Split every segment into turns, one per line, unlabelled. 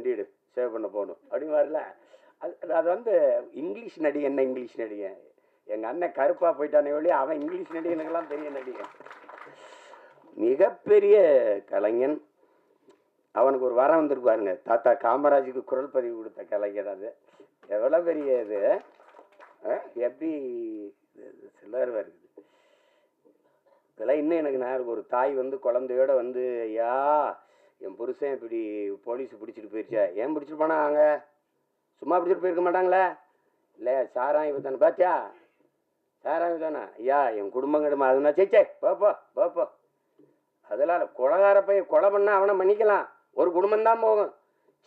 வண்டி சேவ் பண்ண போகணும். அப்படி மாதிரில அது அது வந்து இங்கிலீஷ் நடிகை என்ன இங்கிலீஷ் நடிகை? எங்கள் அண்ணன் கருப்பாக போயிட்டானே ஒழிய அவன் இங்கிலீஷ் நடிகனுக்கெல்லாம் பெரிய நடிகன் மிகப்பெரிய கலைஞன். அவனுக்கு ஒரு வரம் வந்திருப்பாருங்க தாத்தா காமராஜுக்கு குரல் பதிவு கொடுத்த கலைஞர் அது. எவ்வளோ பெரிய இது? எப்படி சிலர் வருது. இதெல்லாம் இன்னும் எனக்கு நான் ஒரு தாய் வந்து குழந்தையோட வந்து ஐயா என் புருஷன் இப்படி போலீஸ் பிடிச்சிட்டு போயிடுச்சா ஏன் பிடிச்சிட்டு போனாங்க சும்மா பிடிச்சிட்டு போயிருக்க மாட்டாங்களே? இல்லை சாராயம் தானே பாத்தியா? சாராயம் தானே. ஐயா என் குடும்பம் கிடமா? அதுனா சேச்சே பாப்போ பாப்போ போப்போ அதெல்லாம் இல்ல. கொலகார பையன் கொலை பண்ணால் அவனை மன்னிக்கலாம். ஒரு குடும்பம் தான் போகும்.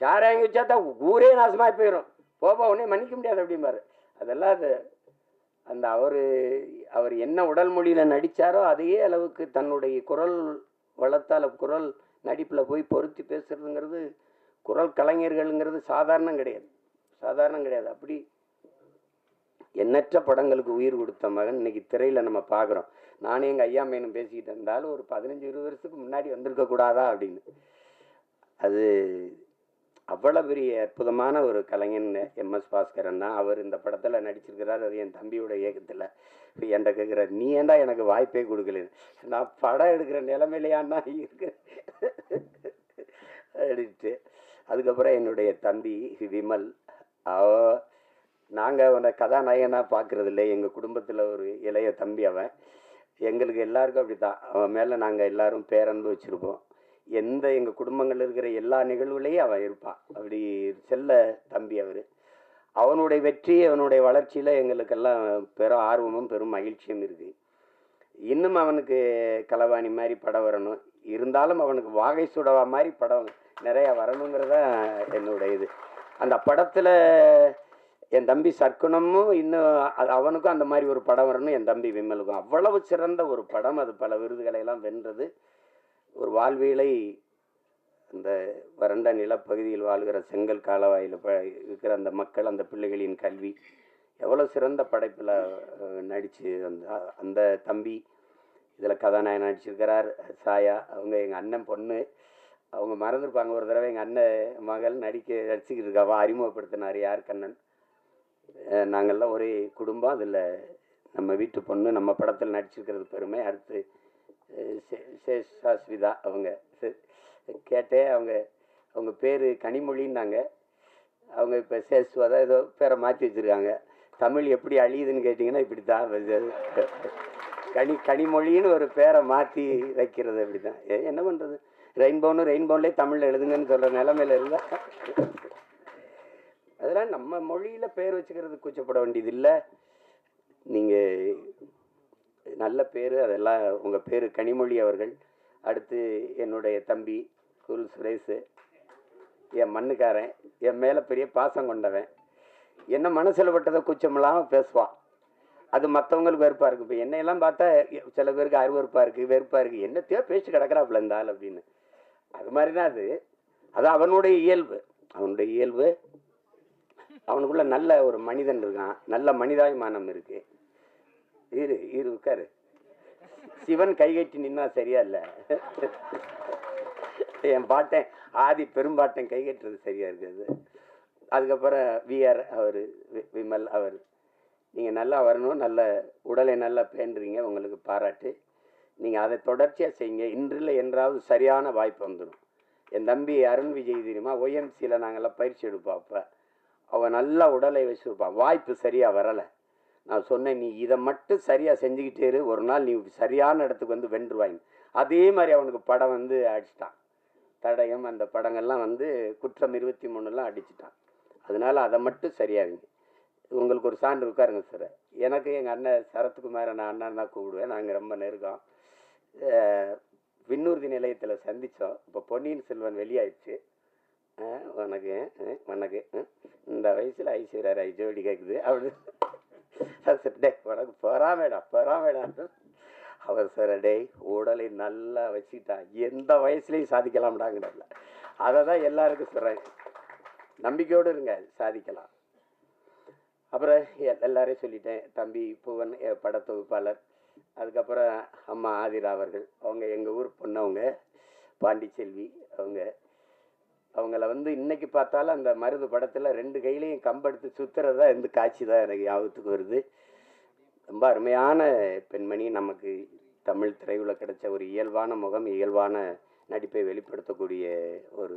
சாராயம் வச்சா தான் ஊரே நாசமாக போயிடும் போப்போ உடனே மன்னிக்க முடியாது அப்படிம்பாரு. அதெல்லாம் அது அந்த அவர் அவர் என்ன உடல் மொழியில் நடித்தாரோ அதே அளவுக்கு தன்னுடைய குரல் வளத்தால் குரல் நடிப்பில் போய் பொருத்தி பேசுகிறதுங்கிறது குரல் கலைஞர்கள்ங்கிறது சாதாரணம் கிடையாது. சாதாரணம் கிடையாது. அப்படி எண்ணற்ற படங்களுக்கு உயிர் கொடுத்த மகன் இன்னைக்கு திரையில் நம்ம பார்க்குறோம் நானும் எங்கள் ஐயா மேனும் பேசிக்கிட்டு இருந்தாலும் ஒரு பதினஞ்சு இருபது வருஷத்துக்கு முன்னாடி வந்திருக்கக்கூடாதா அப்படின்னு. அது அவ்வளோ பெரிய அற்புதமான ஒரு கலைஞன் எம்எஸ் பாஸ்கரன் தான். அவர் இந்த படத்தில் நடிச்சிருக்கிறார். அது என் தம்பியோட இயக்கத்தில். இப்போ என்கிட்ட கேட்குறாரு நீ ஏண்டா எனக்கு வாய்ப்பே கொடுக்கலன்னு? நான் படம் எடுக்கிற நிலைமையிலையான்னா இருக்கிறேன் எடுத்துட்டு அதுக்கப்புறம் என்னுடைய தம்பி விமல். அவ நாங்கள் அவனை கதாநாயகனாக பார்க்குறது இல்லை எங்கள் குடும்பத்தில் ஒரு இளைய தம்பி அவன். எங்களுக்கு எல்லாருக்கும் அப்படி தான் அவன் மேலே நாங்கள் எல்லாரும் பேரன்பு வச்சுருப்போம். எந்த எங்கள் குடும்பங்களில் இருக்கிற எல்லா நிகழ்வுலையும் அவன் இருப்பான் அப்படி செல்ல தம்பி அவர். அவனுடைய வெற்றி அவனுடைய வளர்ச்சியில் எங்களுக்கெல்லாம் பெரும் ஆர்வமும் பெரும் மகிழ்ச்சியும் இருக்குது இன்னும் அவனுக்கு கலவாணி மாதிரி படம் வரணும். இருந்தாலும் அவனுக்கு வாகை சுடவா மாதிரி படம் நிறையா வரணுங்கிறத என்னுடைய இது. அந்த படத்தில் என் தம்பி சர்க்குணமும் இன்னும் அது அவனுக்கும் அந்த மாதிரி ஒரு படம் வரணும் என் தம்பி விமலுக்கும். அவ்வளவு சிறந்த ஒரு படம் அது. பல விருதுகளை எல்லாம் வென்றது. ஒரு வாழ்வியலை அந்த வறண்ட நிலப்பகுதியில் வாழ்கிற செங்கல் காலவாயில் ப இருக்கிற அந்த மக்கள் அந்த பிள்ளைகளின் கல்வி எவ்வளோ சிறந்த படைப்பில் நடித்து அந்த அந்த தம்பி இதில் கதாநாயகன் நடிச்சிருக்கிறார் சாயா. அவங்க எங்கள் அண்ணன் பொண்ணு. அவங்க மறந்துருப்பாங்க. ஒரு தடவை எங்கள் அண்ணன் மகள் நடிக்க நடிச்சுக்கிட்டு இருக்காவா அறிமுகப்படுத்தினார். யார் கண்ணன்? நாங்கள்லாம் ஒரே குடும்பம். அதில் நம்ம வீட்டு பொண்ணு நம்ம படத்தில் நடிச்சிருக்கிறது பெருமை. அடுத்து சேஷாஸ்விதா அவங்க. கேட்டே கேட்டேன் அவங்க அவங்க பேர் கனிமொழின்னாங்க. அவங்க இப்போ சேஸ்வதா ஏதோ பேரை மாற்றி வச்சுருக்காங்க. தமிழ் எப்படி அழியுதுன்னு கேட்டிங்கன்னா இப்படி தான் கனி கனிமொழின்னு ஒரு பேரை மாற்றி வைக்கிறது அப்படி தான் என்ன பண்ணுறது ரெயின்போன்னு ரெயின்போன்லேயே தமிழில் எழுதுங்கன்னு சொல்கிற நிலமையில இருந்தால் அதெல்லாம் நம்ம மொழியில் பேர் வச்சுக்கிறது கூச்சப்பட வேண்டியது இல்லை நீங்கள் நல்ல பேர் அதெல்லாம் உங்கள் பேர் கனிமொழி அவர்கள். அடுத்து என்னுடைய தம்பி குல் சுரேஷு. என் மண்ணுக்காரன். என் மேலே பெரிய பாசம் கொண்டவன். என்ன மனசில் பட்டதை குச்சமெல்லாம் பேசுவான் அது மற்றவங்களுக்கு வெறுப்பாக இருக்குது இப்போ என்னையெல்லாம் பார்த்தா சில பேருக்கு அருவறுப்பாக இருக்குது வெறுப்பாக இருக்குது என்னத்தையோ பேசி கிடக்கிறாப்புல இந்த ஆள் அப்படின்னு. அது மாதிரி தான் அது. அது அவனுடைய இயல்பு. அவனுடைய இயல்பு. அவனுக்குள்ள நல்ல ஒரு மனிதன் இருக்கான். நல்ல மனிதாபிமானம் இருக்குது இரு இரு உட்காரு. சிவன் கைகட்டி நின்னா சரியா இல்லை என் பாட்டன் ஆதி பெரும்பாட்டன் கைகட்டுறது சரியா இருக்குது. அதுக்கப்புறம் விஆர் அவர் விமல் அவர். நீங்கள் நல்லா வரணும் நல்ல உடலை நல்லா பேண்டுறீங்க உங்களுக்கு பாராட்டு. நீங்கள் அதை தொடர்ச்சியாக செய்யுங்க. இன்றில் என்றாவது சரியான வாய்ப்பு வந்துடும். என் தம்பி அருண் விஜய் தெரியுமா? ஒய்எம்சியில் நாங்கள்லாம் பயிற்சி எடுப்போம் அப்போ. அவன் நல்லா உடலை வச்சுருப்பான். வாய்ப்பு சரியாக வரலை. நான் சொன்னேன் நீ இதை மட்டும் சரியாக செஞ்சுக்கிட்டே இரு. ஒரு நாள் நீ சரியான இடத்துக்கு வந்து வென்றுவாங்க அதே மாதிரி அவனுக்கு படம் வந்து அடிச்சிட்டான். தடயம் அந்த படங்கள்லாம் வந்து குற்றம் இருபத்தி மூணுலாம் அடிச்சிட்டான். அதனால அதை மட்டும் சரியாகுங்க உங்களுக்கு ஒரு சான்று உட்காருங்க சார் எனக்கு எங்கள் அண்ணன் சரத்குமார் நான் அண்ணன் தான் கூப்பிடுவேன். நாங்கள் ரொம்ப நெருக்கம். விண்ணூர்தி நிலையத்தில் சந்தித்தோம் இப்போ பொன்னியின் செல்வன் வெளியாயிடுச்சு. வணக்கம் வணக்கம் இந்த வயசில் ஐஸ்வர்யா ராய் ஜோடி கேட்குது அப்படி. சார் டே உனக்கு பொறாமேடா பொறாமேடா அவர் சார் டே உடலை நல்லா வச்சுக்கிட்டா எந்த வயசுலையும் சாதிக்கலாம்டாங்கிறதுல அதை தான் எல்லாருக்கும் சொல்கிறேன் நம்பிக்கையோடு இருங்க சாதிக்கலாம். அப்புறம் எ- எல்லாரையும் சொல்லிட்டேன் தம்பி புவன் படத்தொகுப்பாளர் அதுக்கப்புறம் அம்மா ஆதிரா அவர்கள் அவங்க எங்கள் ஊர் பொண்ணவங்க பாண்டிச்செல்வி அவங்க அவங்கள வந்து இன்னைக்கு பார்த்தாலும் அந்த மருது படத்தில் ரெண்டு கையிலையும் கம்பெடுத்து சுத்துறதா இந்த காட்சி தான் எனக்கு ஞாபகத்துக்கு வருது. ரொம்ப அருமையான பெண்மணி. நமக்கு தமிழ் திரையுல கிடைச்ச ஒரு இயல்பான முகம் இயல்பான நடிப்பை வெளிப்படுத்தக்கூடிய ஒரு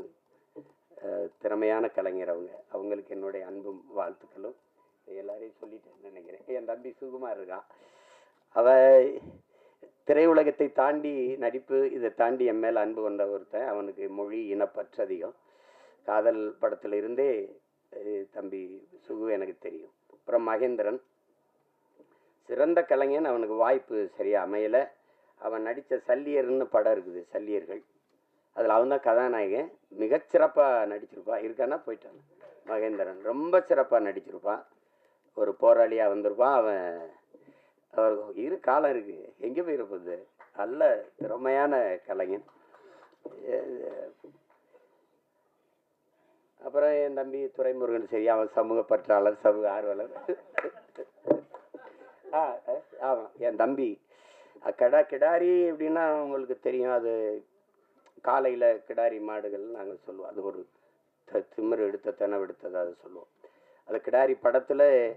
திறமையான கலைஞர் அவங்க. அவங்களுக்கு என்னுடைய அன்பும் வாழ்த்துக்களும். எல்லாரையும் சொல்லிட்டேன்னு நினைக்கிறேன். என் தம்பி சுகுமார் இருக்கான். அவ திரையுலகத்தை தாண்டி நடிப்பு இதை தாண்டி என் மேல் அன்பு கொண்ட ஒருத்தன். அவனுக்கு மொழி இனப்பற்று அதிகம் காதல் படத்தில் இருந்தே தம்பி சுகு எனக்கு தெரியும். அப்புறம் மகேந்திரன். சிறந்த கலைஞன் அவனுக்கு வாய்ப்பு சரியாக அமையலை. அவன் நடித்த சல்லியர்னு படம் இருக்குது சல்லியர்கள். அதில் அவன் தான் கதாநாயகன். மிகச்சிறப்பாக நடிச்சிருப்பான் இருக்கானா போயிட்டான். மகேந்திரன் ரொம்ப சிறப்பாக நடிச்சிருப்பான் ஒரு போராளியாக வந்திருப்பான். அவன் அவர் இரு காலம் இருக்குது எங்கே போயிருப்பது நல்ல திறமையான கலைஞன். அப்புறம் என் தம்பி துரைமுருகன் சரி அவன் சமூக பற்றாளர் சமூக ஆர்வலர். ஆ ஆமாம் என் தம்பி. கடா கிடா கிடாரி அப்படின்னா உங்களுக்கு தெரியும் அது காலையில் கிடாரி மாடுகள் நாங்கள் சொல்லுவோம். அது ஒரு த- திமிரு எடுத்த தினம் எடுத்தது அதை சொல்லுவோம். அது கிடாரி படத்தில்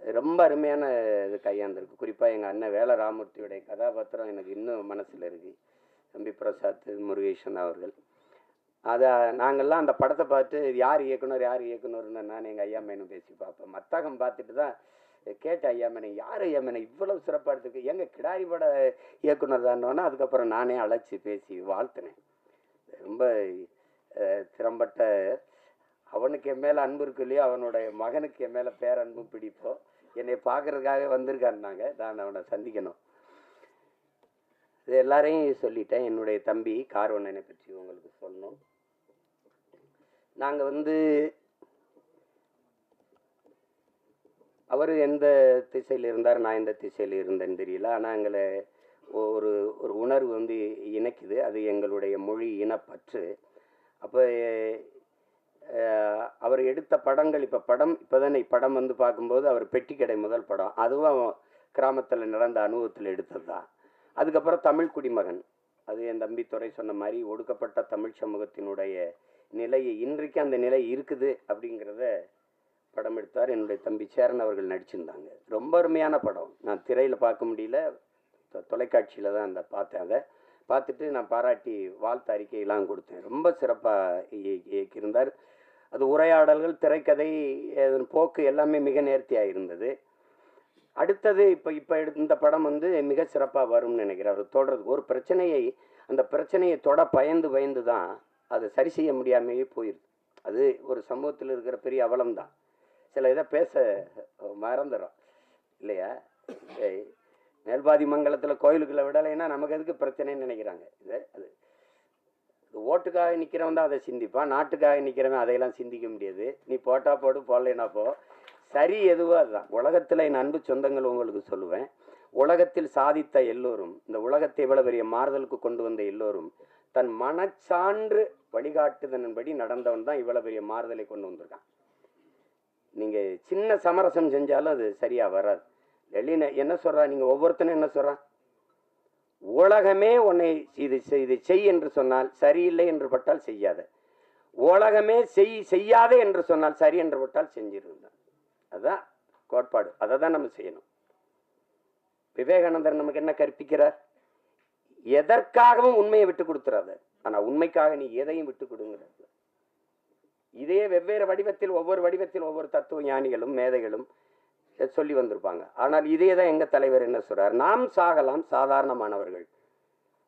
ரொம்ப அருமையான இது கையாந்திருக்கு குறிப்பாக எங்கள் அண்ணன் வேலை ராமூர்த்தியுடைய கதாபாத்திரம் எனக்கு இன்னும் மனசில் இருக்குது தம்பி பிரசாத் முருகேசன் அவர்கள். அதை நாங்கள்லாம் அந்த படத்தை பார்த்து யார் இயக்குனர் யார் இயக்குனர்னு நான் எங்கள் ஐயா மேனும் பேசி பார்ப்பேன். மத்தகம் பார்த்துட்டு தான் கேட்டேன் ஐயா மேனை யார் ஐயா மேனை இவ்வளவு சிறப்பாக எடுத்துருக்கு. எங்கள் கிடாரி பட இயக்குனர் தானோன்னா அதுக்கப்புறம் நானே அழைச்சி பேசி வாழ்த்தினேன். ரொம்ப திறம்பட்ட அவனுக்கு என் மேலே அன்பு இருக்கு இல்லையோ அவனுடைய மகனுக்கு என் மேலே பேரன்பும் பிடிப்போம். என்னை பார்க்குறதுக்காக வந்திருக்காருனாங்க நான் அவனை சந்திக்கணும். இது எல்லாரையும் சொல்லிட்டேன். என்னுடைய தம்பி கார்வண்ணனை பற்றி உங்களுக்கு சொல்லணும். நாங்கள் வந்து அவர் எந்த திசையில் இருந்தார் நான் எந்த திசையில் இருந்தேன்னு தெரியல. ஆனால் எங்களை ஒரு ஒரு உணர்வு வந்து இணைக்குது. அது எங்களுடைய மொழி இனப்பற்று. அப்போ அவர் எடுத்த படங்கள் இப்போ படம் இப்போ தானே படம் வந்து பார்க்கும்போது அவர் பெட்டிக்கடை முதல் படம். அதுவும் கிராமத்தில் நடந்த அனுபவத்தில் எடுத்தது தான் அதுக்கப்புறம் தமிழ் குடிமகன். அது என் தம்பி துறை சொன்ன மாதிரி ஒடுக்கப்பட்ட தமிழ் சமூகத்தினுடைய நிலையை இன்றைக்கு அந்த நிலை இருக்குது அப்படிங்கிறத படம் எடுத்தார். என்னுடைய தம்பி சேரன் அவர்கள் நடிச்சிருந்தாங்க. ரொம்ப அருமையான படம். நான் திரையில் பார்க்க முடியல. தொலைக்காட்சியில் தான் அந்த பார்த்தேன் அதை. பார்த்துட்டு நான் பாராட்டி வாழ்த்து அறிக்கையெல்லாம் கொடுத்தேன். ரொம்ப சிறப்பாக இயக்கியிருந்தார். அது உரையாடல்கள் திரைக்கதை அதன் போக்கு எல்லாமே மிக நேர்த்தியாக இருந்தது. அடுத்தது இப்போ இப்போ இந்த படம் வந்து மிக சிறப்பாக வரும்னு நினைக்கிறேன். அவர் தொடர்றது. ஒரு பிரச்சனையை அந்த பிரச்சனையை தொட பயந்து பயந்து தான் அதை சரி செய்ய முடியாமையே போயிடுது அது ஒரு சமூகத்தில் இருக்கிற பெரிய அவலம் தான் சில இதை பேச மறந்துடும் இல்லையா? மேல்பாதி மங்கலத்தில் கோயிலுக்குள்ள விடலைன்னா நமக்கு எதுக்கு பிரச்சனைன்னு நினைக்கிறாங்க. இது அது ஓட்டுக்காக நிற்கிறவன் தான் அதை சிந்திப்பான். நாட்டுக்காக நிற்கிறவன் அதையெல்லாம் சிந்திக்க முடியாது. நீ போட்டா போடு போடலைன்னா போ. சரி எதுவோ அதுதான். உலகத்தில் என் அன்பு சொந்தங்கள் உங்களுக்கு சொல்லுவேன். உலகத்தில் சாதித்த எல்லோரும் இந்த உலகத்தை இவ்வளவு பெரிய மாறுதலுக்கு கொண்டு வந்த எல்லோரும் தன் மனச்சான்று வழிகாட்டுதன்படி நடந்தவன் தான் இவ்வளவு பெரிய மாறுதலை கொண்டு வந்திருக்கான். நீங்க சின்ன சமரசம் செஞ்சாலும் அது சரியா வராது. வெளியின என்ன சொல்றா? நீங்க ஒவ்வொருத்தனும் என்ன சொல்றான் உலகமே உன்னை இது இது செய் என்று சொன்னால் சரியில்லை என்று பட்டால் செய்யாத. உலகமே செய் செய்யாதே என்று சொன்னால் சரி என்று பட்டால் செஞ்சிருந்தான் அதுதான் கோட்பாடு. அதை தான் நம்ம செய்யணும். விவேகானந்தர் நமக்கு என்ன கற்பிக்கிறார்? எதற்காகவும் உண்மையை விட்டு கொடுத்துறாத. ஆனா உண்மைக்காக நீ எதையும் விட்டு கொடுங்கிறார் இதே வெவ்வேறு வடிவத்தில் ஒவ்வொரு வடிவத்தில் ஒவ்வொரு தத்துவ ஞானிகளும் மேதைகளும் சொல்லி வந்திருப்பாங்க. ஆனால் இதே தான் எங்க தலைவர் என்ன சொல்றார்? நாம் சாகலாம் சாதாரணமானவர்கள்.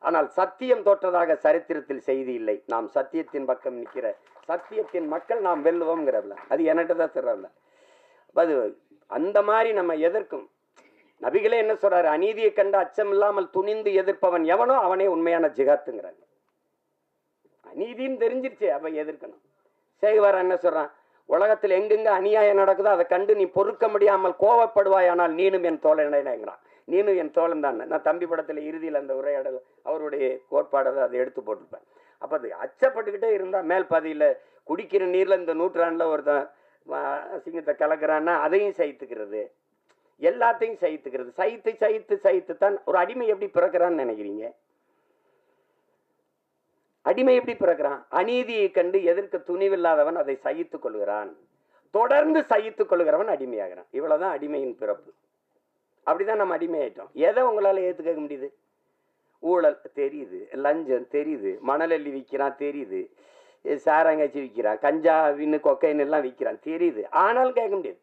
ஆனால் சத்தியம் தோற்றதாக சரித்திரத்தில் செய்தி இல்லை. நாம் சத்தியத்தின் பக்கம் நிற்கிற சத்தியத்தின் மக்கள் நாம் வெல்லுவோங்கிறவில்ல அது என்கிட்ட தான் சொல்றல அது அந்த மாதிரி நம்ம எதிர்க்கும். நபிகளே என்ன சொல்றாரு? அநீதியை கண்டு அச்சம் இல்லாமல் துணிந்து எதிர்ப்பவன் எவனோ அவனே உண்மையான ஜிகாத்துங்கிறாங்க. நீதின்னு தெரிஞ்சிருச்சே அப்ப எதிர்க்கணும். சேகுவார் என்ன சொல்றான்? உலகத்தில் எங்கெங்க அநியாயம் நடக்குதோ அதை கண்டு நீ பொறுக்க முடியாமல் கோவப்படுவாயானால் நீனும் என் தோழனேங்கிறான் நீனும் என் தோழன் தான். நான் தம்பி படத்தில் இறுதியில் அந்த உரையாடல் அவருடைய கோட்பாடை அதை எடுத்து போட்டிருப்பேன். அப்போ அது அச்சப்பட்டுக்கிட்டே இருந்தால் மேல் பாதியில் குடிக்கிற நீரில் இந்த நூற்றாண்டில் ஒருத்தன் சிங்கத்தை கலக்கிறான்னா அதையும் சகித்துக்கிறது. எல்லாத்தையும் சகித்துக்கிறது. சைத்து சைத்து சைத்து தான் ஒரு அடிமை எப்படி பிறக்கிறான்னு நினைக்கிறீங்க? அடிமை எப்படி பிறக்கிறான்? அநீதியை கண்டு எதிர்க்க துணிவில்லாதவன் அதை சகித்துக் கொள்கிறான்? தொடர்ந்து சகித்துக் கொள்கிறவன் அடிமையாகிறான். இவ்வளவுதான் அடிமையின் பிறப்பு. அப்படிதான் நம்ம அடிமையாயிட்டோம். எதை உங்களால ஏத்துக்க முடியுது? ஊழல். தெரியுது. லஞ்சம். தெரியுது. மணலள்ளி விற்கிறான் தெரியுது. சாராங்காய்ச்சி விற்கிறான் கஞ்சா வின்னு கொக்கைன் எல்லாம் விற்கிறான் தெரியுது. ஆனாலும் கேட்க முடியாது.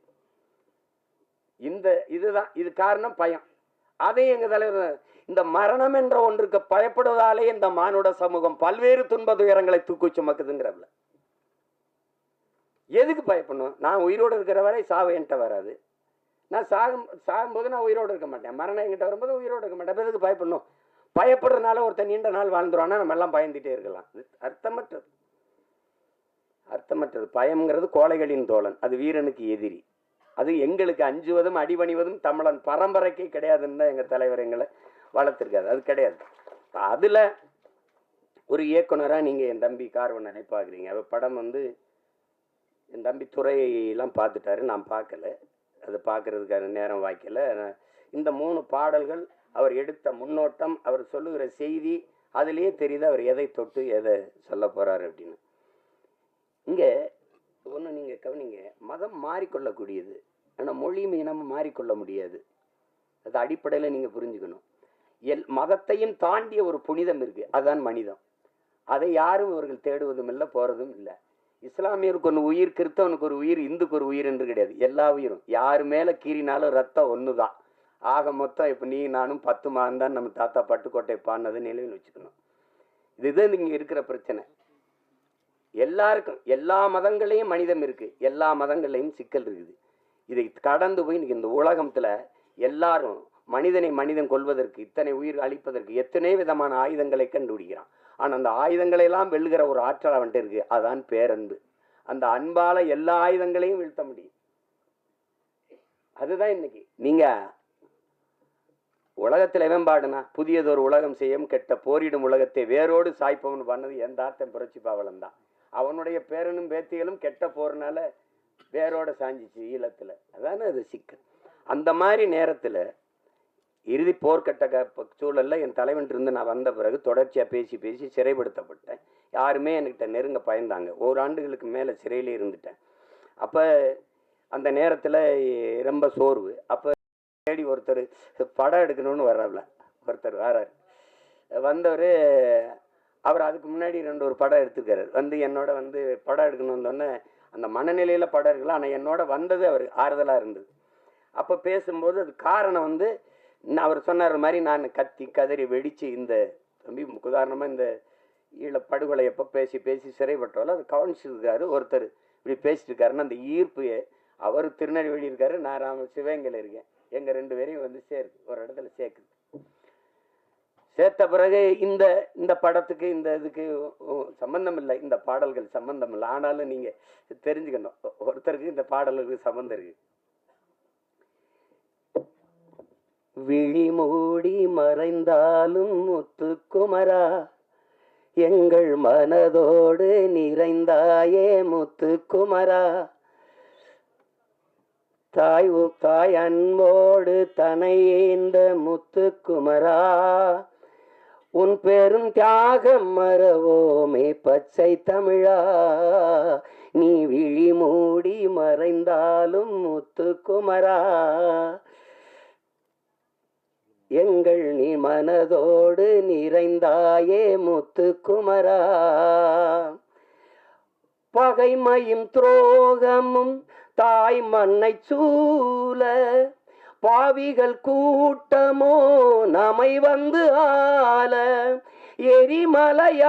இந்த இதுதான். இது காரணம் பயம். அதையும் எங்கள் தலைவர் இந்த மரணம் என்ற ஒன்றுக்கு பயப்படுவதாலே இந்த மானுட சமூகம் பல்வேறு துன்ப துயரங்களை தூக்கு சுமக்குதுங்கிறதுல எதுக்கு பயப்படணும்? நான் உயிரோடு இருக்கிற வரை சாவு என்கிட்ட வராது. நான் சாகும் சாகும்போது நான் உயிரோடு இருக்க மாட்டேன். மரணம் என்கிட்ட வரும்போது உயிரோடு இருக்க மாட்டேன். எதுக்கு பயப்படணும்? பயப்படுறதுனால ஒருத்தன் நீண்ட நாள் வாழ்ந்துருவானா. நம்ம எல்லாம் பயந்துட்டே இருக்கலாம். அர்த்தமற்றது. அர்த்தமற்றது. பயம்ங்கிறது கோழைகளின் தோழன். அது வீரனுக்கு எதிரி. அது எங்களுக்கு அஞ்சுவதும் அடிபணிவதும் தமிழன் பரம்பரைக்கே கிடையாதுன்னு தான் எங்கள் தலைவர் எங்களை வளர்த்துருக்காரு. அது கிடையாது. அதில் ஒரு இயக்குனராக நீங்கள் என் தம்பி கார்வன் நினைப்பாக்குறீங்க. அவர் படம் வந்து என் தம்பி துறையெல்லாம் பார்த்துட்டாரு. நான் பார்க்கல. அது பார்க்கறதுக்கான நேரம் வாய்க்கல. இந்த மூணு பாடல்கள் அவர் எடுத்த முன்னோட்டம் அவர் சொல்லுகிற செய்தி அதுலேயே தெரியுது அவர் எதை தொட்டு எதை சொல்ல போகிறாரு அப்படின்னு. இங்கே ஒன்று நீங்கள் கவனிங்க. மதம் மாறிக்கொள்ளக்கூடியது. ஆனால் மொழியும் இனமும் மாறிக்கொள்ள முடியாது. அது அடிப்படையில் நீங்கள் புரிஞ்சுக்கணும். எல் மதத்தையும் தாண்டிய ஒரு புனிதம் இருக்குது அதுதான் மனிதம். அதை யாரும் இவர்கள் தேடுவதும் இல்லை போகிறதும் இல்லை. இஸ்லாமியருக்கு ஒன்று உயிர் கிறிஸ்தவனுக்கு ஒரு உயிர் இந்துக்கு ஒரு உயிர் என்று கிடையாது. எல்லா உயிரும். யார் மேலே கீறினாலும் ரத்தம் ஒன்று தான் ஆக மொத்தம் இப்போ நீ நானும் பத்து மாதம் தான் நம்ம தாத்தா பட்டுக்கோட்டை பாடினது நிலையில் வச்சுக்கணும். இதுதான் இங்கே இருக்கிற பிரச்சனை. எல்லாருக்கும் எல்லா மதங்களையும் மனிதம் இருக்கு. எல்லா மதங்களையும் சிக்கல் இருக்குது. இதை கடந்து போய் இன்னைக்கு இந்த உலகத்தில் எல்லாரும் மனிதனை மனிதன் கொள்வதற்கு இத்தனை உயிர் அழிப்பதற்கு எத்தனை விதமான ஆயுதங்களை கண்டுபிடிக்கிறான்? ஆனால் அந்த ஆயுதங்களை எல்லாம் வெல்லுகிற ஒரு ஆற்றல் அவன்கிட்ட இருக்கு. அதான் பேரன்பு. அந்த அன்பால எல்லா ஆயுதங்களையும் வீழ்த்த முடியும். அதுதான் இன்னைக்கு. நீங்க உலகத்தில் எவன் பாடுனா புதியதொரு உலகம் செய்யும் கெட்ட போரிடும் உலகத்தை வேரோடு சாய்ப்பவன் பண்ணது எந்த ஆத்தன் புரட்சி பாவலன் தான். அவனுடைய பேரனும் பேத்திகளும் கெட்ட போறனால வேரோட சாஞ்சிச்சு ஈழத்தில். அதானே அது சிக்கல். அந்த மாதிரி நேரத்தில் இறுதி போர்க்கட்ட க- என் தலைவன் இருந்து நான் வந்த பிறகு தொடர்ச்சியாக பேசி பேசி சிறைப்படுத்தப்பட்டேன். யாருமே என்கிட்ட நெருங்க பயந்தாங்க. ஒரு ஆண்டுகளுக்கு மேலே சிறையிலே இருந்துட்டேன். அப்போ அந்த நேரத்தில் ரொம்ப சோர்வு. அப்போ தேடி ஒருத்தர் படம் எடுக்கணும்னு வர்றாப்ல. ஒருத்தர் வராரு வந்தவர் அவர் அதுக்கு முன்னாடி ரெண்டு ஒரு படம் எடுத்துருக்காரு. வந்து என்னோட வந்து படம் எடுக்கணும் வந்தோடனே அந்த மனநிலையில் படம் இருக்கலாம் ஆனால் என்னோட வந்தது அவர். ஆறுதலாக இருந்தது. அப்போ பேசும்போது அது காரணம் வந்து நான் அவர் சொன்னார் மாதிரி நான் கத்தி கதறி வெடித்து இந்த தம்பி உதாரணமாக இந்த ஈழ படுகொலை எப்போ பேசி பேசி சிறைப்பட்டாலும் அது கவனிச்சிருக்காரு ஒருத்தர் இப்படி பேசிட்டுருக்காருன்னு அந்த ஈர்ப்பு அவர் திருநெல்வேலி இருக்காரு நான் ராம சிவகங்கையில் இருக்கேன். எங்கள் ரெண்டு பேரையும் வந்து சேருது ஒரு இடத்துல சேர்க்குது. சேர்த்த பிறகு இந்த இந்த படத்துக்கு இந்த இதுக்கு சம்மந்தம் இல்லை. இந்த பாடல்கள் சம்மந்தம் இல்லை. ஆனாலும் நீங்கள் தெரிஞ்சுக்கணும். ஒருத்தருக்கு இந்த பாடல்களுக்கு சம்மந்தம் இருக்குது விழி மூடி மறைந்தாலும் முத்துக்குமரா. எங்கள் மனதோடு நிறைந்தாயே முத்துக்குமரா. தாய் தாய் அன்போடு தனையேந்த முத்துக்குமரா. உன் பெரும் தியாகம் மறவோமே பச்சை தமிழா. நீ விழி மூடி மறைந்தாலும் முத்துக்குமரா. எங்கள் நீ மனதோடு நிறைந்தாயே முத்து குமரா பகைமையும் துரோகமும் தாய் மண்ணை சூல பாவிகள் கூட்டமோ நமை வந்து ஆள. எரிமலையாயளவே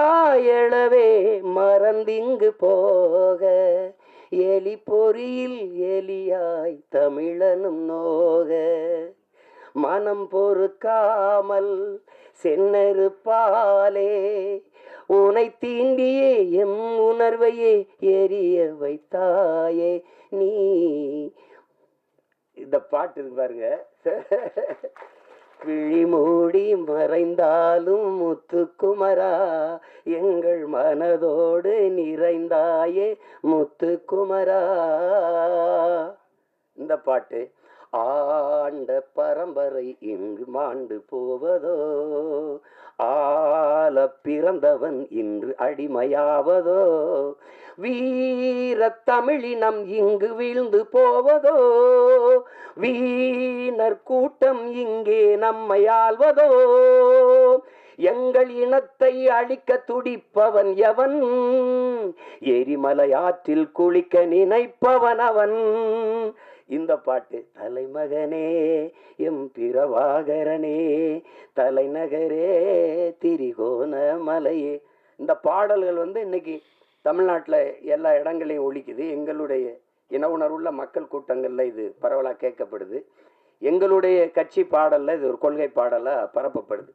மறந்திங்கு போக எலி பொறியில் எலியாய் தமிழனும் நோக. மனம் பொறுக்காமல் சென்னறுப்பாலே உனை தீண்டியே எம் உணர்வையே எரிய வைத்தாயே நீ. இந்த பாட்டு இருக்கு பாருங்க. கிழி மூடி மறைந்தாலும் முத்துக்குமரா எங்கள் மனதோடு நிறைந்தாயே முத்துக்குமரா. இந்த பாட்டு ஆண்ட பரம்பரை இங்கு மாண்டு போவதோ? ஆல பிறந்தவன் இன்று அடிமையாவதோ? வீர தமிழினம் இங்கு வீழ்ந்து போவதோ? வீணர் கூட்டம் இங்கே நம்மை ஆள்வதோ? எங்கள் இனத்தை அழிக்க துடிப்பவன் எவன்? எரிமலை ஆற்றில் குளிக்க நினைப்பவன் அவன்? இந்த பாட்டு தலைமகனே எம் பிரபாகரனே தலைநகரே திரிகோண மலையே. இந்த பாடல்கள் வந்து இன்னைக்கு தமிழ்நாட்டில் எல்லா இடங்களையும் ஒழிக்குது. எங்களுடைய இன உணர்வுள்ள மக்கள் கூட்டங்களில் இது பரவலாக கேட்கப்படுது. எங்களுடைய கட்சி பாடலில் இது ஒரு கொள்கை பாடலாக பரப்பப்படுது.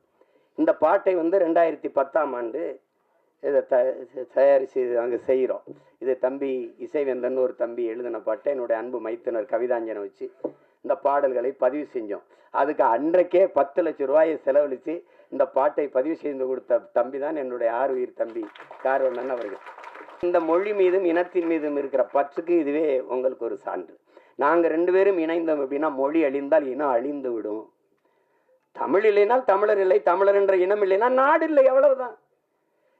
இந்த பாட்டை வந்து ரெண்டாயிரத்தி பத்தாம் ஆண்டு இதை த தயாரித்து நாங்கள் செய்கிறோம். இது தம்பி இசைவேந்தன் ஒரு தம்பி எழுதின பாட்டை என்னுடைய அன்பு மைத்துனர் கவிதாஞ்சனை வச்சு இந்த பாடல்களை பதிவு செஞ்சோம். அதுக்கு அன்றைக்கே பத்து லட்சம் ரூபாயை செலவழித்து இந்த பாட்டை பதிவு செய்து கொடுத்த தம்பி தான் என்னுடைய ஆறு உயிர் தம்பி கார்வண்ணன் அவர்கள். இந்த மொழி மீதும் இனத்தின் மீதும் இருக்கிற பற்றுக்கு இதுவே உங்களுக்கு ஒரு சான்று. நாங்கள் ரெண்டு பேரும் இணைந்தோம் அப்படின்னா மொழி அழிந்தால் இனம் அழிந்து விடும் தமிழ் இல்லைனால் தமிழர் இல்லை தமிழர் என்ற இனம் இல்லைனா நாடு இல்லை அவ்வளவுதான்.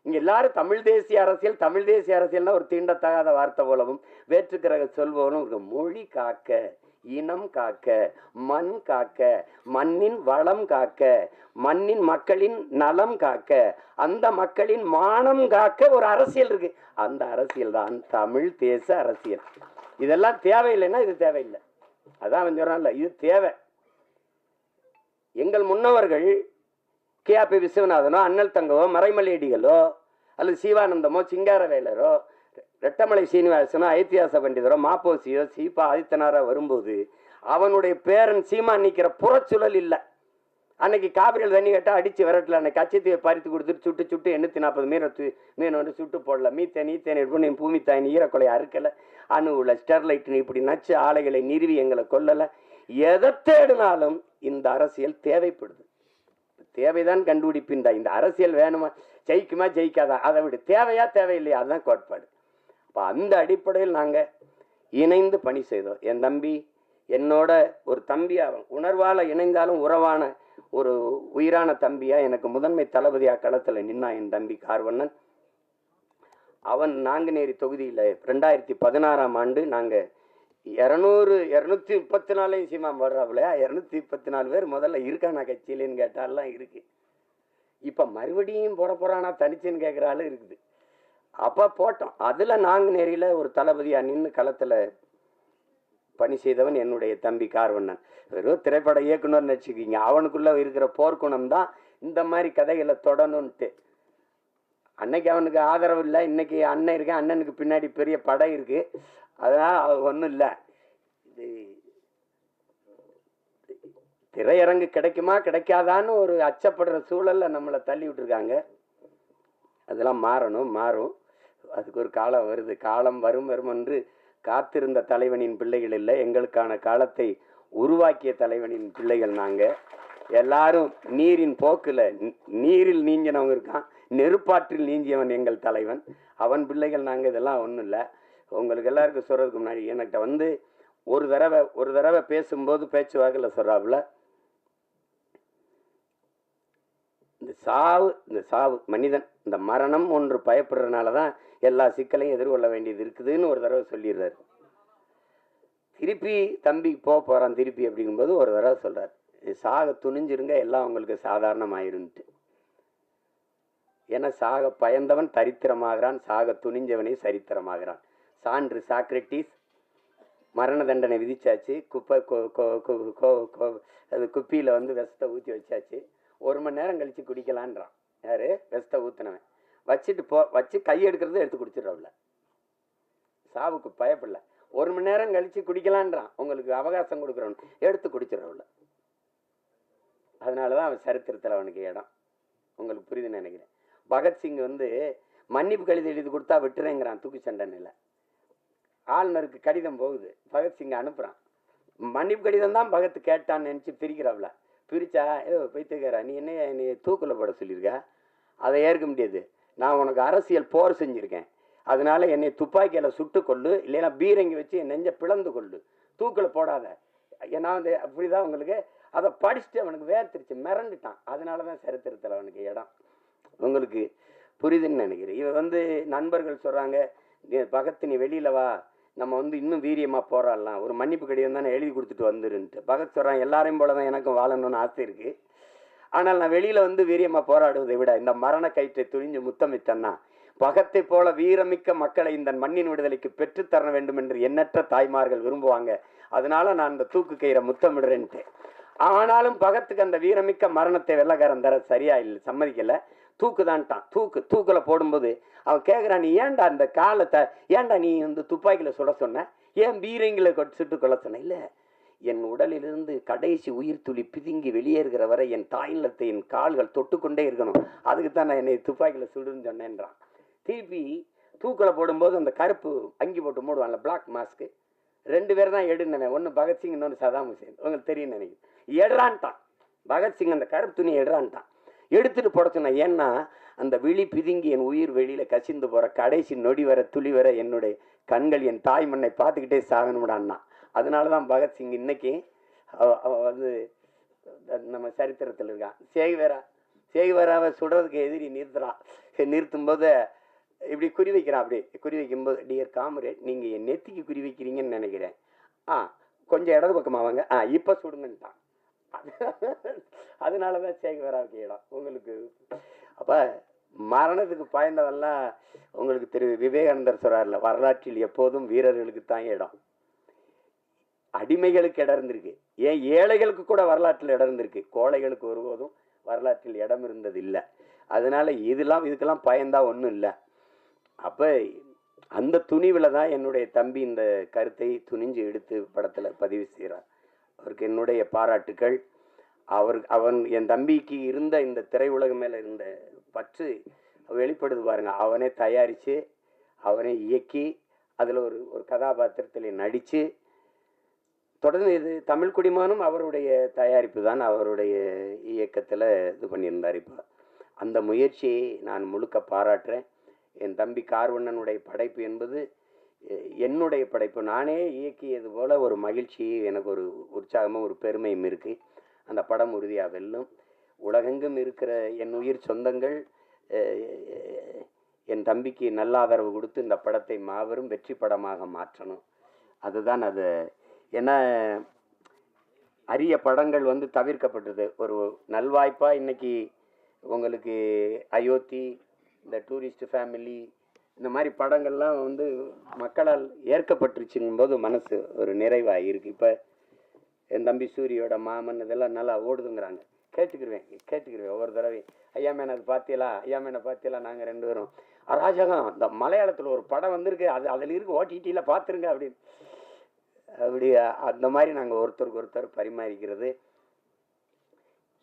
இங்க எல்லாரும் தமிழ் தேசிய அரசியல் தமிழ் தேசிய அரசியல்னா ஒரு தீண்டத்தகாத வார்த்தை போலவும் வேற்றுக்கிரக சொல்பவனும் மொழி காக்க இனம் காக்க மண் காக்க மண்ணின் வளம் காக்க மண்ணின் மக்களின் நலம் காக்க அந்த மக்களின் மானம் காக்க ஒரு அரசியல் இருக்கு. அந்த அரசியல் தான் தமிழ் தேச அரசியல். இதெல்லாம் தேவையில்லைன்னா இது தேவையில்லை. அதான் அவன் சொல்றான்ல இது தேவை. எங்கள் முன்னவர்கள் கே கேபி விஸ்வநாதனோ அண்ணல் தங்கவோ மறைமலையடிகளோ அல்லது சிவானந்தமோ சிங்காரவேலரோ ரெட்டமலை சீனிவாசனோ ஐத்தியாச பண்டிதரோ மாப்போசியோ சீபா ஆதித்தனாரா வரும்போது அவனுடைய பேரன் சீமா நிற்கிற புறச்சுழல் இல்லை. அன்னைக்கு காவிரியில் தண்ணி கேட்டால் அடித்து விரட்டல. அன்னைக்கு கச்சத்தீவை பறித்து கொடுத்துட்டு சுட்டு சுட்டு எண்ணூற்றி நாற்பது மீனை தூ மீன் வந்து சுட்டு போடல. மீத்தேன் ஈத்தேன் எடுப்பு பூமி தாயின் ஈரக்கொலை அறுக்கலை. அணுவில் ஸ்டெர்லைட்னு இப்படி நச்சு ஆலைகளை நிறுவி எங்களை கொல்லலை. எதை தேடினாலும் இந்த அரசியல் தேவைப்படுது. தேவைதான் கண்டுபிடிப்பின்றா இந்த அரசியல் வேணுமா? ஜெயிக்குமா? ஜெயிக்காதா? அதை விட. தேவையா? தேவையில்லையா? அதுதான் கோட்பாடு. அப்போ அந்த அடிப்படையில் நாங்கள் இணைந்து பணி செய்தோம். என் தம்பி என்னோட ஒரு தம்பியாக அவன். உணர்வால் இணைந்தாலும் உறவான ஒரு உயிரான தம்பியாக எனக்கு முதன்மை தளபதியாக களத்தில் நின்னா என் தம்பி கார்வண்ணன். அவன் நாங்குநேரி தொகுதியில் ரெண்டாயிரத்தி பதினாறாம் ஆண்டு நாங்கள் இரநூறு இரநூத்தி முப்பத்தி நாலையும் சீமா வர்றாப்புலையா? இரநூத்தி முப்பத்தி நாலு பேர் முதல்ல இருக்கானா கட்சியிலன்னு கேட்டாலாம் இருக்கு. இப்போ மறுபடியும் போட போகிறானா தனிச்சுன்னு கேட்குற ஆளு இருக்குது. அப்போ போட்டோம். அதில் நாங்கள் நாங்குநேரியில் ஒரு தளபதியாக நின்று களத்தில் பணி செய்தவன் என்னுடைய தம்பி கார்வண்ணன். வெறும் திரைப்பட இயக்குனர்னு வச்சுக்கிங்க அவனுக்குள்ளே இருக்கிற போர்க்குணம் தான் இந்த மாதிரி கதைகளை தொடணும்ன்ட்டு அன்னைக்கு அவனுக்கு ஆதரவு இல்லை. இன்னைக்கு அண்ணன் இருக்கேன். அண்ணனுக்கு பின்னாடி பெரிய படை இருக்கு. அதனால் ஒன்றும் இல்லை. இது திரையரங்கு கிடைக்குமா கிடைக்காதான்னு ஒரு அச்சப்படுற சூழலில் நம்மளை தள்ளி விட்டுருக்காங்க. அதெல்லாம் மாறணும் மாறும். அதுக்கு ஒரு காலம் வருது. காலம் வரும் வரும் என்று காத்திருந்த தலைவனின் பிள்ளைகள் இல்லை. எங்களுக்கான காலத்தை உருவாக்கிய தலைவனின் பிள்ளைகள் நாங்கள் எல்லாரும் நீரின் போக்கில் நீரில் நீஞ்சினவங்க இருக்கான். நெருப்பாற்றில் நீஞ்சியவன் எங்கள் தலைவன். அவன் பிள்ளைகள் நாங்கள் இதெல்லாம் ஒன்றும் இல்லை. உங்களுக்கு எல்லாருக்கும் சொல்கிறதுக்கு முன்னாடி என்கிட்ட வந்து ஒரு தடவை ஒரு தடவை பேசும்போது பேச்சுவாக்கில் சொல்கிறாப்புல இந்த சாவு இந்த சாவு மனிதன் இந்த மரணம் ஒன்று பயப்படுறதுனால தான் எல்லா சிக்கலையும் எதிர்கொள்ள வேண்டியது இருக்குதுன்னு ஒரு தடவை சொல்லிடுறாரு. திருப்பி தம்பி போக போகிறான் திருப்பி அப்படிங்கும்போது ஒரு தடவை சொல்கிறார் சாக துணிஞ்சிருங்க எல்லாம் உங்களுக்கு சாதாரணமாயிருன்ட்டு. ஏன்னா சாக பயந்தவன் தரித்திரமாகிறான் சாக துணிஞ்சவனே சரித்திரமாகிறான். சான்று சாக்ரட்டிஸ் மரண தண்டனை விதிச்சாச்சு. குப்பை கொ- அது குப்பியில் வந்து விஷத்தை ஊற்றி வச்சாச்சு. ஒரு மணி நேரம் கழித்து குடிக்கலான்றான். யார்? விஷத்தை ஊற்றினவன் வச்சுட்டு போ வச்சு கை எடுத்து குடிச்சிடுறவில்ல சாவுக்கு பயப்படல. ஒரு மணி நேரம் கழித்து குடிக்கலான்றான். உங்களுக்கு அவகாசம் கொடுக்குறவன். எடுத்து குடிச்சிடுறவில்ல அதனால தான் அவன் சரித்திரத்தில் அவனுக்கு இடம். உங்களுக்கு புரியுதுன்னு நினைக்கிறேன். பகத்சிங் வந்து மன்னிப்பு கடிதம் எழுதி கொடுத்தா விட்டுறேங்கிறான் தூக்கு சண்டனையில் ஆளுநருக்கு கடிதம் போகுது. பகத்சிங் அனுப்புகிறான் மன்னிப்பு கடிதம் தான் பகத் கேட்டான்னு நினச்சி பிரிக்கிறாப்ல. பிரிச்சா ஏ பைத்தியக்காரா நீ என்ன நீ தூக்கில் போட சொல்லியிருக்க? அதை ஏற்க முடியாது. நான் உனக்கு அரசியல் போர் செஞ்சுருக்கேன். அதனால் என்னை துப்பாக்கியில் சுட்டு கொள்ளு இல்லைன்னா பீரங்கி வச்சு என் நெஞ்சை பிளந்து கொள்ளு தூக்கில் போடாத. ஏன்னா வந்து அப்படிதான் உங்களுக்கு. அதை படிச்சுட்டு அவனுக்கு வேர்த்திருச்சு. மிரண்டுட்டான். அதனால தான் சரித்திரத்தில் அவனுக்கு இடம். உங்களுக்கு புரியுதுன்னு நினைக்கிறேன். இவன் வந்து நண்பர்கள் சொல்கிறாங்க பகத்து நீ வெளியில் வா. நம்ம வந்து இன்னும் வீரியமாக போராடலாம். ஒரு மன்னிப்பு கடிதம் தானே எழுதி கொடுத்துட்டு வந்துருன்ட்டு. பகத் சொல்கிறான் எல்லாரையும் போல தான் எனக்கும் வாழணும்னு ஆசை இருக்குது ஆனால் நான் வெளியில் வந்து வீரியமாக போராடுவதை விட இந்த மரண கயிற்றை துணிஞ்சு முத்தமித்தன்னா பகத்தை போல வீரமிக்க மக்களை இந்த மண்ணின் விடுதலைக்கு பெற்றுத்தர வேண்டும் என்று எண்ணற்ற தாய்மார்கள் விரும்புவாங்க. அதனால நான் இந்த தூக்கு கயிறை முத்தமிடுறேன்ட்டு ஆனாலும் பகத்துக்கு அந்த வீரமிக்க மரணத்தை வெள்ளக்காரன் தர சரியா இல்லை சம்மதிக்கலை. தூக்குதான்ட்டான். தூக்கு தூக்கில் போடும்போது அவன் கேட்குறான் நீ ஏன்டா அந்த காலை த ஏன்டா நீ வந்து துப்பாக்கியில் சுட சொன்ன? ஏன் பீரங்கில கொட்டு சுட்டு கொள்ள சொன்ன? இல்லை என் உடலிலிருந்து கடைசி உயிர் துளி பிதுங்கி வெளியேறுகிற வரை என் தாயிலத்தை என் கால்கள் தொட்டுக்கொண்டே இருக்கணும். அதுக்கு தான் நான் என்னை துப்பாக்கியில் சுடுன்னு சொன்னேன்றான். திருப்பி தூக்கில் போடும்போது அந்த கருப்பு அங்கி போட்டு மூடுவான்ல பிளாக் மாஸ்க்கு ரெண்டு பேர் தான் எடுனவன் ஒன்று பகத்சிங் இன்னொன்று சதாம் ஹுசேன். உங்களுக்கு தெரியும் நினைக்கிறேன். எடுறான்ட்டான். பகத்சிங் அந்த கருப்பு துணி எடுறான்ட்டான். எடுத்துட்டு போட சொன்னேன் ஏன்னா அந்த விழி பிதுங்கி என் உயிர் வெளியில கசிந்து போற கடைசி நொடி வர துளி வர என்னுடைய கண்கள் என் தாய் மண்ணை பார்த்துக்கிட்டே சாகணும்டான்னா அதனால தான் பகத்சிங் இன்னைக்கு அவ வந்து நம்ம சரித்திரத்தில் இருக்கான். சேகுவேரா சேகுவேராவை சுடுறதுக்கு எதிரி நிறுத்துறான் நிறுத்தும் போது இப்படி குறி வைக்கிறான் அப்படி குறி வைக்கும்போது டியர் காமரேட் நீங்கள் என் நெத்திக்கு குறி வைக்கிறீங்கன்னு நினைக்கிறேன்? ஆ கொஞ்சம் இடது பக்கமாக வாங்க ஆ இப்போ சுடுங்கன்ட்டான். அதனால தான் சேகுவேராவுக்கு இடம் உங்களுக்கு. அப்போ மரணத்துக்கு பாய்ந்தவெல்லாம் உங்களுக்கு திரு விவேகானந்தர் சொல்கிறார்ல வரலாற்றில் எப்போதும் வீரர்களுக்கு தான் இடம். அடிமைகளுக்கு இடம் இருந்திருக்கு. ஏன்? ஏழைகளுக்கு கூட வரலாற்றில் இடம் இருந்திருக்கு. கோழைகளுக்கு ஒருபோதும் வரலாற்றில் இடம் இருந்தது இல்லை அதனால இதெல்லாம் இதுக்கெல்லாம் பயந்தா ஒன்றும் இல்லை. அப்போ அந்த துணிவில் தான் என்னுடைய தம்பி இந்த கருத்தை துணிஞ்சு எடுத்து படத்தில் பதிவு செய்கிறார் அவருக்கு என்னுடைய பாராட்டுக்கள். அவர் அவன் என் தம்பிக்கு இருந்த இந்த திரையுலகம் மேலே இருந்த பற்று வெளிப்படுது பாருங்க. அவனே தயாரித்து அவனே இயக்கி அதில் ஒரு ஒரு கதாபாத்திரத்தில் நடித்து தொடர்ந்து இது தமிழ் குடிமானும் அவருடைய தயாரிப்பு தான். அவருடைய இயக்கத்தில் இது பண்ணியிருந்தார் இப்போ. அந்த முயற்சியை நான் முழுக்க பாராட்டுறேன். என் தம்பி கார்வண்ணனுடைய படைப்பு என்பது என்னுடைய படைப்பு. நானே இயக்கியது போல் ஒரு மகிழ்ச்சி எனக்கு ஒரு உற்சாகமும் ஒரு பெருமையும் இருக்குது அந்த படம் உறுதியாக வெல்லும். உலகெங்கும் இருக்கிற என் உயிர் சொந்தங்கள் என் தம்பிக்கு நல்ல ஆதரவு கொடுத்து இந்த படத்தை மாபெரும் வெற்றி படமாக மாற்றணும். அதுதான் அது. ஏன்னா அரிய படங்கள் வந்து தவிர்க்கப்பட்டது. ஒரு நல்வாய்ப்பாக இன்றைக்கி உங்களுக்கு அயோத்தி இந்த டூரிஸ்ட் ஃபேமிலி இந்த மாதிரி படங்கள்லாம் வந்து மக்களால் ஏற்கப்பட்டுருச்சுங்கும் போது மனசு ஒரு நிறைவாக இருக்குது இப்போ என் தம்பி சூரியோட மாமன் இதெல்லாம் நல்லா ஓடுதுங்கிறாங்க. கேட்டுக்கிருவேன் கேட்டுக்கிருவேன் ஒவ்வொரு தடவை ஐயா மேனது அது பார்த்தீங்களா ஐயா மேனை பார்த்தீங்களா நாங்கள் ரெண்டு பேரும். அராஜகம் இந்த மலையாளத்தில் ஒரு படம் வந்திருக்கு. அது அதில் இருக்கு ஓடிடியில் பார்த்துருங்க அப்படின்னு. அப்படி அந்த மாதிரி நாங்கள் ஒருத்தருக்கு ஒருத்தர் பரிமாறிக்கிறது.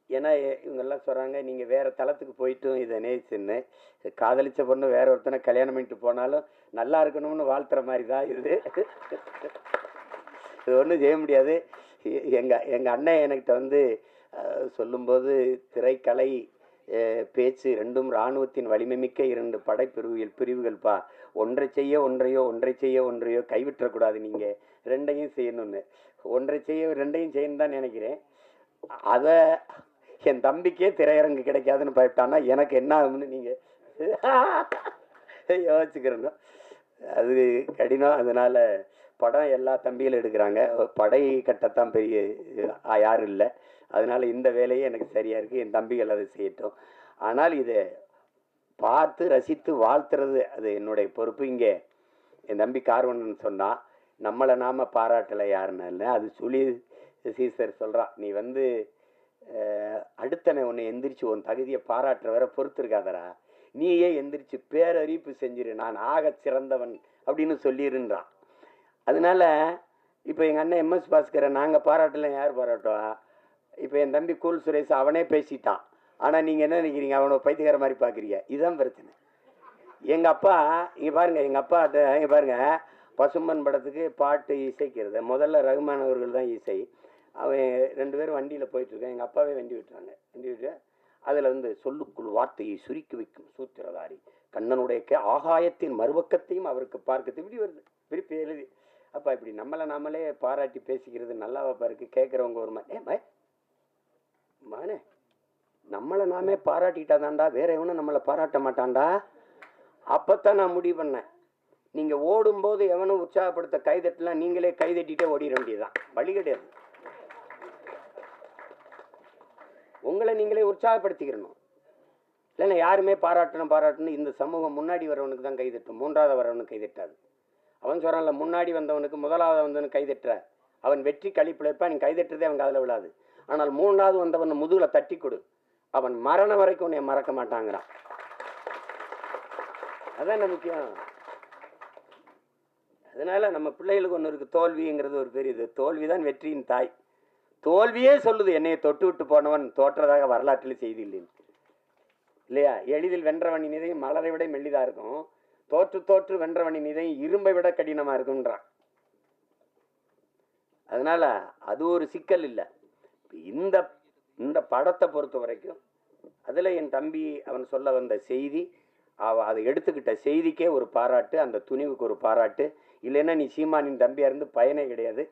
ஏன்னா இவங்கெல்லாம் சொல்கிறாங்க நீங்கள் வேறு தளத்துக்கு போயிட்டும் இதை நேசின்னு. காதலிச்ச பொண்ணு வேற ஒருத்தனை கல்யாணம் பண்ணிட்டு போனாலும் நல்லா இருக்கணும்னு வாழ்த்துற மாதிரி தான் இது. இது ஒன்றும் செய்ய முடியாது. எங்கள் எங்கள் அண்ணன் என்கிட்ட வந்து சொல்லும்போது திரைக்கலை பேச்சு ரெண்டும் இராணுவத்தின் வலிமை மிக்க இரண்டு படைப்பிரிவுகள் பிரிவுகள்ப்பா. ஒன்றை செய்ய ஒன்றையோ ஒன்றை செய்ய ஒன்றையோ கைவிட்டக்கூடாது நீங்கள் ரெண்டையும் செய்யணும்னு. ஒன்றை செய்ய ரெண்டையும் செய்யணும் தான் நினைக்கிறேன். அதை என் தம்பிக்கே திரையரங்கு கிடைக்காதுன்னு பயப்பட்டான்னா எனக்கு என்ன ஆகும்னு நீங்கள் யோசிச்சுக்கிறேன் அது கடினம். அதனால் படம் எல்லா தம்பிகளும் எடுக்கிறாங்க. படை கட்டத்தான் பெரிய யாரும் இல்லை. அதனால் இந்த வேலையே எனக்கு சரியாக இருக்குது என் தம்பிகள் அதை செய்யட்டும். ஆனால் இதை பார்த்து ரசித்து வாழ்த்துறது அது என்னுடைய பொறுப்பு. இங்கே என் தம்பி கார்வன் சொன்னால் நம்மளை நாம் பாராட்டலை யாருன்னு. இல்லை அது சுழி சீசர் சொல்கிறான் நீ வந்து அடுத்தனை உன்னை எந்திரிச்சு உன் தகுதியை பாராட்டுற வரை பொறுத்திருக்காதரா நீயே எந்திரிச்சு பேரறிவிப்பு செஞ்சிரு நான் ஆக சிறந்தவன் அப்படின்னு சொல்லிடுன்றான் அதனால இப்போ எங்கள் அண்ணன் எம்எஸ் பாஸ்கரை நாங்கள் பாராட்டலாம் யார் பாராட்டுவா? இப்போ என் தம்பி கூல் சுரேஷ் அவனே பேசிட்டான். ஆனால் நீங்கள் என்ன நினைக்கிறீங்க? அவனை பைத்தியக்கார மாதிரி பார்க்குறீங்க இதுதான் பிரச்சனை. எங்கள் அப்பா இங்கே பாருங்கள் எங்கள் அப்பா இங்கே பாருங்கள் பசும்பன் படத்துக்கு பாட்டு இசைக்கிறது. முதல்ல ரகுமான் அவர்கள் தான் இசை. அவன் ரெண்டு பேரும் வண்டியில் போயிட்டுருக்கான். எங்கள் அப்பாவே வண்டி விட்டுறாங்க. வண்டி விட்டு அதில் வந்து சொல்லுக்குள் வார்த்தையை சுருக்கி வைக்கும் சூத்திரதாரி. கண்ணனுடைய ஆகாயத்தின் மறுபக்கத்தையும் அவருக்கு பார்க்க இப்படி வருது. விருப்பி எழுதி. அப்போ இப்படி நம்மளை நாமளே பாராட்டி பேசிக்கிறது நல்லாவா பாருக்கு? கேட்குறவங்க ஒரு மாதிரி. ஏ மானே நம்மளை நாமே பாராட்டிட்டாதான்டா. வேற எவனும் நம்மளை பாராட்ட மாட்டான்டா. அப்பத்தான் நான் முடிவு பண்ணேன். நீங்கள் ஓடும்போது எவனும் உற்சாகப்படுத்த கைதட்டலாம் நீங்களே கைதட்டிகிட்டே ஓடிட வேண்டியதுதான். வழி கிடையாது. உங்களை நீங்களே உற்சாகப்படுத்திக்கிறணும். இல்லைன்னா யாருமே பாராட்டணும் பாராட்டணும் இந்த சமூகம் முன்னாடி வரவனுக்கு தான் கைதட்டும். மூன்றாவது வரவனுக்கு கைதட்டாது. அவன் சொல்கிறான்ல முன்னாடி வந்தவனுக்கு முதலாவது வந்தவனுக்கு கைதட்டுற. அவன் வெற்றி கழிப்பிழைப்பா நீ கைதட்டுறதே அவன் காதில் விழாது. ஆனால் மூன்றாவது வந்தவன் முதுகில் தட்டி கொடு. அவன் மரணம் வரைக்கும் உன்னை மறக்க மாட்டாங்கிறான். அதான் முக்கியம்? அதனால் நம்ம பிள்ளைகளுக்கு ஒன்று இருக்குது தோல்விங்கிறது ஒரு பெரியது தோல்வி தான் வெற்றியின் தாய். தோல்வியே சொல்லுது. என்னை தொட்டு விட்டு போனவன் தோற்றதாக வரலாற்றில் செய்தி இல்லை இல்லையா? எளிதில் வென்றவனின் இதயம் மலரை விட மெல்லிதா இருக்கும். தோற்று தோற்று வென்றவனின் இதயம் இரும்பை விட கடினமா இருக்குன்றான் அதனால அது ஒரு சிக்கல் இல்லை. இந்த இந்த படத்தை பொறுத்த வரைக்கும் அதில் என் தம்பி அவன் சொல்ல வந்த செய்தி அவ அதை எடுத்துக்கிட்ட செய்திக்கே ஒரு பாராட்டு அந்த துணிவுக்கு ஒரு பாராட்டு. இல்லைன்னா நீ சீமானின் தம்பியாக இருந்து பயனே கிடையாது.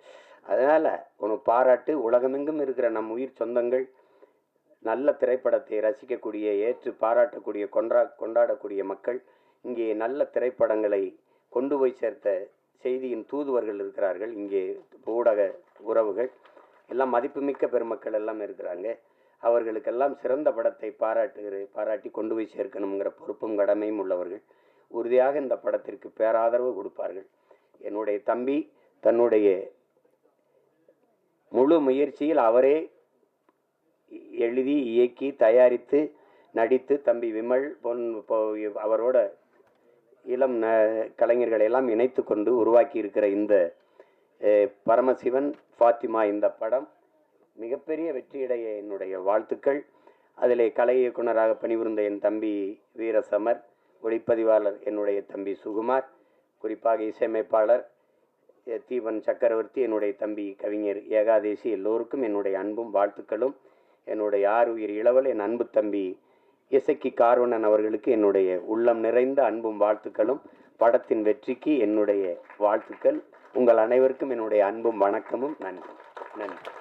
அதனால் உனக்கு பாராட்டு. உலகமெங்கும் இருக்கிற நம் உயிர் சொந்தங்கள். நல்ல திரைப்படத்தை ரசிக்கக்கூடிய ஏற்று பாராட்டக்கூடிய கொண்டா கொண்டாடக்கூடிய மக்கள் இங்கே நல்ல திரைப்படங்களை கொண்டு போய் சேர்த்த செய்தியின் தூதுவர்கள் இருக்கிறார்கள். இங்கே ஊடக உறவுகள். எல்லாம் மதிப்புமிக்க பெருமக்கள் எல்லாம் இருக்கிறாங்க. அவர்களுக்கெல்லாம் சிறந்த படத்தை பாராட்டுகிற பாராட்டி கொண்டு போய் சேர்க்கணுங்கிற பொறுப்பும் கடமையும் உள்ளவர்கள் உறுதியாக இந்த படத்திற்கு பேராதரவு கொடுப்பார்கள். என்னுடைய தம்பி தன்னுடைய முழு முயற்சியில் அவரே எழுதி இயக்கி தயாரித்து நடித்து தம்பி விமல் பொன் அவரோட இளம் ந கலைஞர்களை எல்லாம் இணைத்து கொண்டு உருவாக்கி இருக்கிற இந்த பரமசிவன் ஃபாத்திமா இந்த படம் மிகப்பெரிய வெற்றியடைய என்னுடைய வாழ்த்துக்கள். அதிலே கலை இயக்குனராக பணிபுரிந்த என் தம்பி வீரசமர் ஒளிப்பதிவாளர் என்னுடைய தம்பி சுகுமார் குறிப்பாக இசையமைப்பாளர் தீபன் சக்கரவர்த்தி என்னுடைய தம்பி கவிஞர் ஏகாதேசி எல்லோருக்கும் என்னுடைய அன்பும் வாழ்த்துக்களும். என்னுடைய ஆறு உயிர் இளவல் என் அன்பு தம்பி இசக்கி கார்வணன் அவர்களுக்கு என்னுடைய உள்ளம் நிறைந்த அன்பும் வாழ்த்துக்களும். படத்தின் வெற்றிக்கு என்னுடைய வாழ்த்துக்கள். உங்கள் அனைவருக்கும் என்னுடைய அன்பும் வணக்கமும். நன்றி. நன்றி.